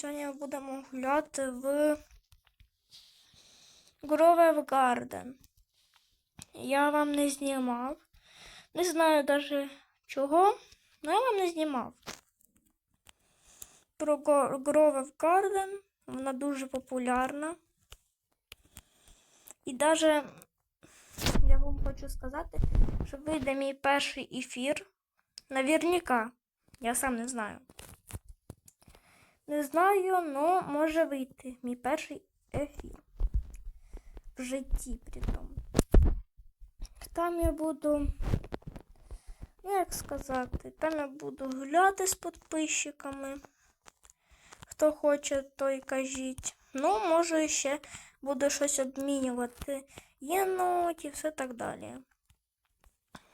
Сьогодні будемо гуляти в Grove Garden. Я вам не знімав. Не знаю навіть чого, але я вам не знімав. Про Grove Garden. Вона дуже популярна. І навіть я вам хочу сказати, що вийде мій перший ефір. Навірняка. Я сам не знаю. Не знаю, але може вийти мій перший ефір. В житті при тому. Там я буду, ну як сказати, там я буду гуляти з підписчиками. Хто хоче, той кажіть. Ну, може, ще буду щось обмінювати. Єнот і все так далі.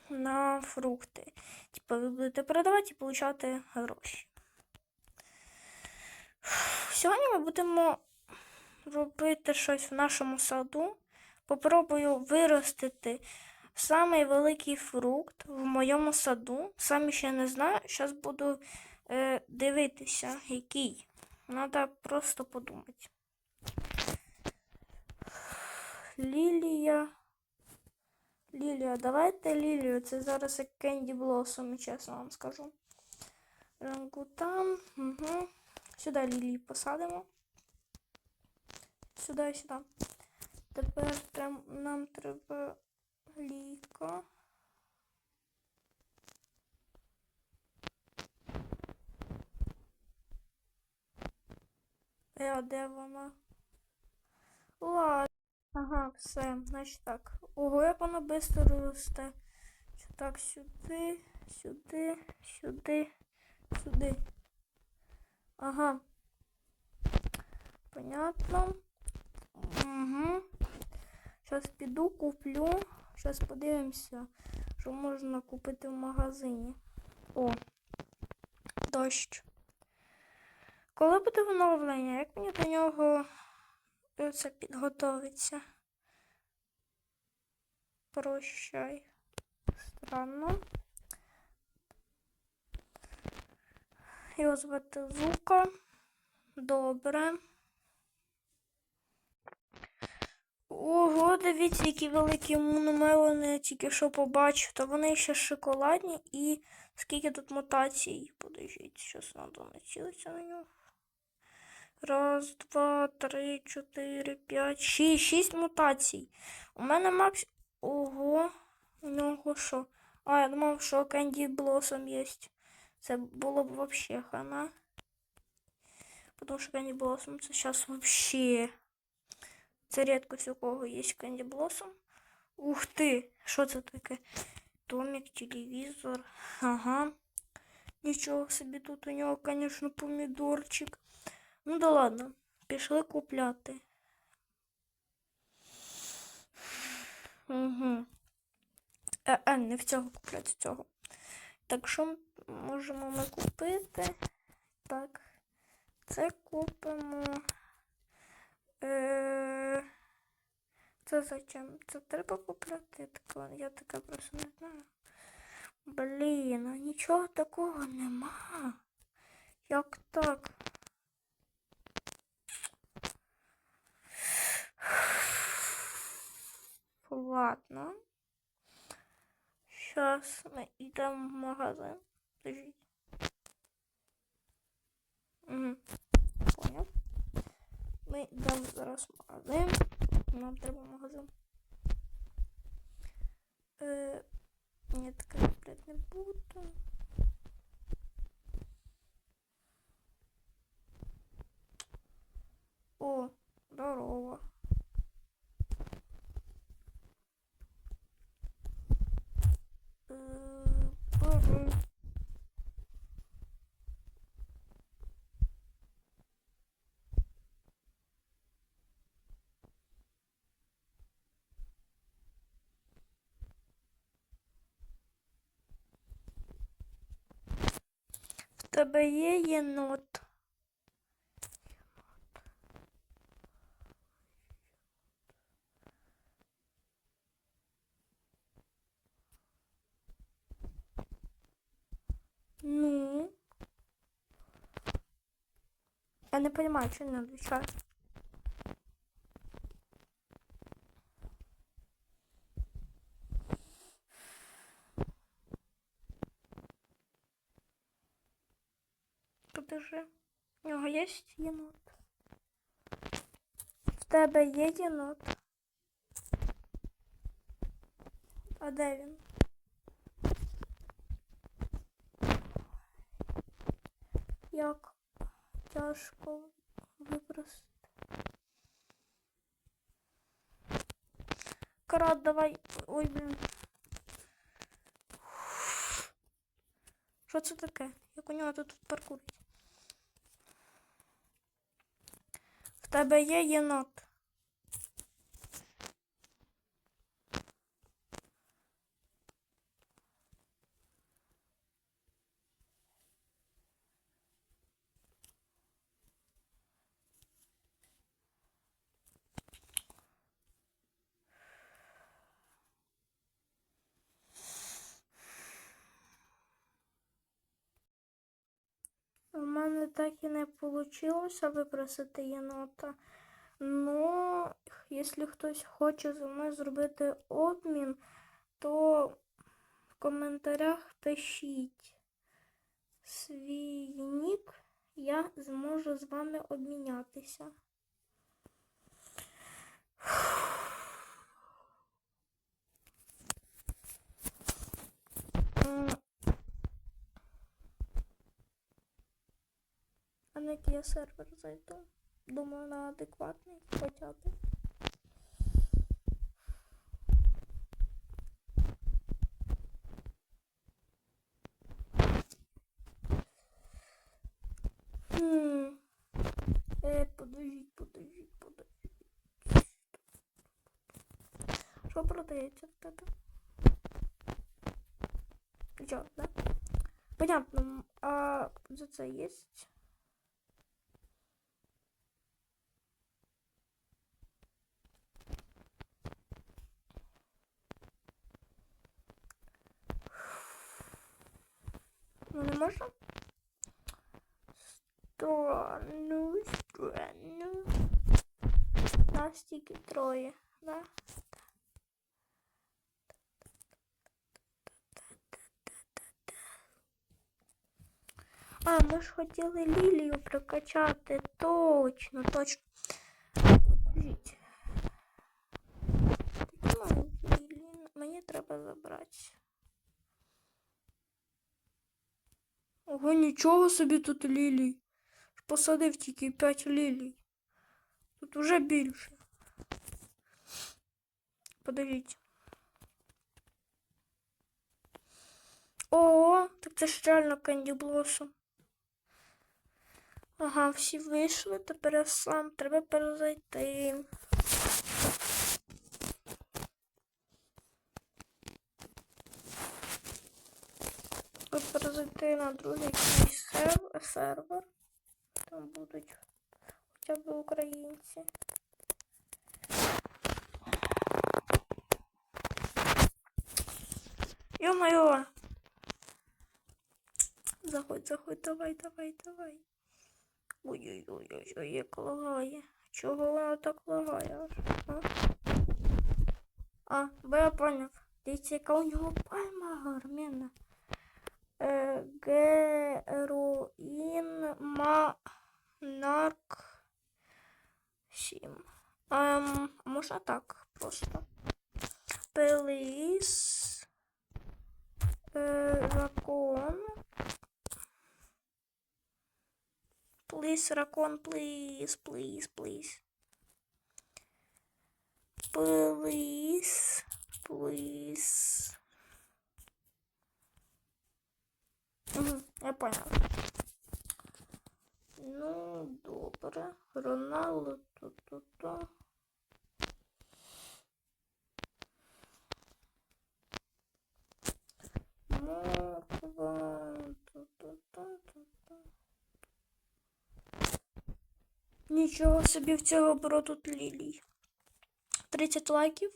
На фрукти. Типа ви будете продавати і получати гроші. Сьогодні ми будемо робити щось в нашому саду. Попробую виростити самий великий фрукт в моєму саду. Самі ще не знаю. Зараз буду е, дивитися, який. Треба просто подумати. Лілія. Лілія, давайте лілію. Це зараз як Кенді Блосом, чесно вам скажу. Рангутан. Угу. Сюди лілії посадимо. Сюди сюди. Тепер трем- нам треба ліка. Е, де вона? Ладно. Ага, все, значить так. Ого, як вона швидко росте. Так, сюди, сюди, сюди, сюди. Ага. Понятно. Угу. Зараз піду, куплю. Зараз подивимося, що можна купити в магазині. О, дощ. Коли буде оновлення? Як мені до нього е, це підготовиться? Прощай. Странно. Його звати Зука. Добре. Ого, дивіться, які великі муномелони я тільки що побачив. Та вони ще шоколадні і скільки тут мутацій. Подождіть, щось треба націлитися на нього. Раз, два, три, чотири, п'ять, шість. Шість мутацій. У мене макс. Ого, у нього що? А, я думав, що Кенді Блосом є. Це було б вообще хана. Потому що Кенді Блосом це зараз вообще. Це рідкость у кого є Кенді Блосом. Ух ти! Що це таке? Томік, телевізор. Ага. Нічого собі тут у нього, звісно, помідорчик. Ну да ладно, пішли купляти. Угу. Е, е, не в цього купляти, в цього. Так що можемо ми купити? Так. Це купимо. Е, це зачем? Це треба купляти? Я така, я така просто не знаю. Блін, а нічого такого нема. Як так? Ладно. Сейчас ми йдемо в магазин. Подождіть. Угу. Понял. Ми йдемо зараз в магазин. Нам треба магазин. Е, ні, таке купляти не буду. О, здорово. Е, бери. В тебе є єнот? Ну. Я не розумію, що не відвічаю. Подожди. У нього є єнот? В тебе є єнот? А де він? Як тяжко випросити. Карат, давай. Ой, блін. Що це таке? Як у нього тут паркурить? В тебе є єнот? У мене так і не вийшло випросити єнота. Ну, якщо хтось хоче зі мною зробити обмін, то в коментарях пишіть свій нік, я зможу з вами обмінятися. М, А який я сервер зайду? Думаю, на адекватний хоча б. Хм. Е, подождіть, подождіть, подождіть. Що продається в тебе? Що, да? Понятно. А за це есть? Ну не можна? Странно, странно. Нас тільки троє, да? А, ми ж хотіли лілію прокачати. Точно, точно. Жіть. Такі маленькі лілії. Мені треба забрати. Ого, нічого собі тут лілій. Посадив тільки 5 лілій. Тут уже більше. Подивіться. О, так це ж реально Кенді Блосом. Ага, всі вийшли, тепер я сам треба перезайти. Треба на другий сервер. Там будуть хоча б українці. Ё-моё! Заходь, заходь, давай, давай, давай. Ой-ой-ой, як лагає. Чого воно так лагає? А, а бо я поняв. Дивіться, яка у нього пальма гармінна. героїн Манарк 7. Ем, можна так просто. Плиз Ракон. закон. Плиз, ракон, плиз, плиз, плиз. Плиз, плиз. Угу, я понял. Ну, добре. Роналдо, то-то-то. Морква, то-то-то-то-то. Нічого собі в цього бро тут лілій. 30 лайків.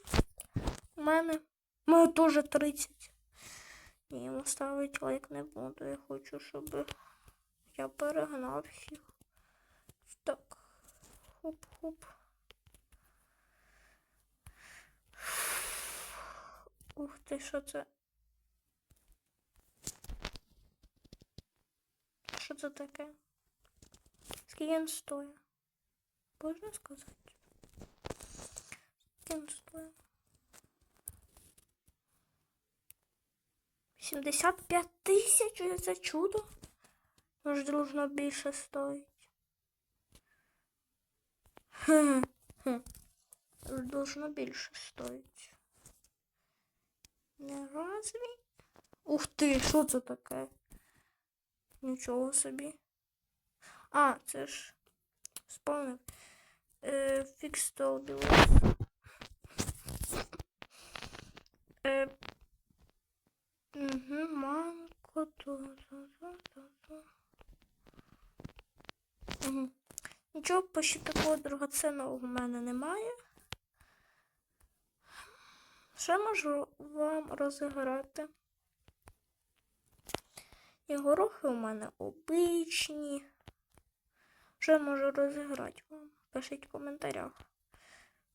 У мене. У мене теж 30. Ні, йому ставити лайк не буду. Я хочу, щоб я перегнав всіх. Хоп-хоп. Ух ти, що це? Що це таке? Скільки він стоїть? Можна сказати? Скільки він стоїть? 75 тисяч це чудо? Може, должно більше стоїть. Хм. Должно більше стоїть. Не разві? Ух ти, що це таке? Нічого собі. А, це ж спавнив. Е, фікс. Е, угу, манко, то, то, то, то, то. Нічого почти такого дорогоценного в мене немає. Ще можу вам розіграти. І горохи у мене обичні. Ще можу розіграти вам. Пишіть в коментарях.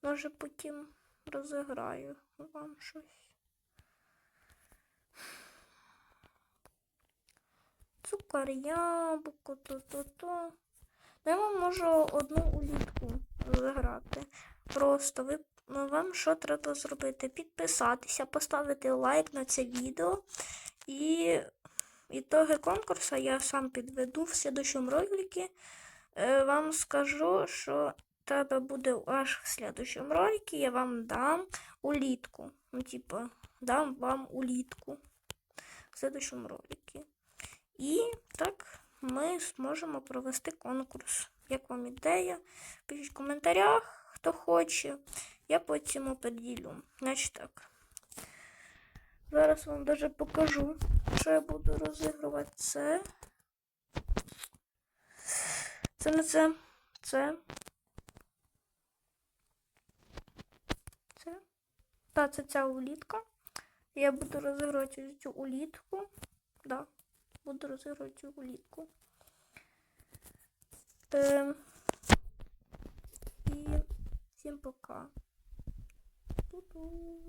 Може потім розіграю вам щось. Цукор, яблуко, то-то-то. Ну, Я вам можу одну улітку розіграти. Просто ви, ну, вам що треба зробити? Підписатися, поставити лайк на це відео. І ітоги конкурсу я сам підведу в слідчому ролику. Е, Вам скажу, що тебе буде аж в слідчому ролику, я вам дам улітку. Ну, типу, дам вам улітку в слідчому ролику. І так ми зможемо провести конкурс. Як вам ідея? Пишіть в коментарях, хто хоче. Я потім оприділю. Значить так. Зараз вам даже покажу, що я буду розігрувати це. Це не це. Це. Це. Та, це ця улітка. Я буду розігрувати цю улітку. Да, буду розігрувати цю улітку. Е і всім пока. Ту-ду.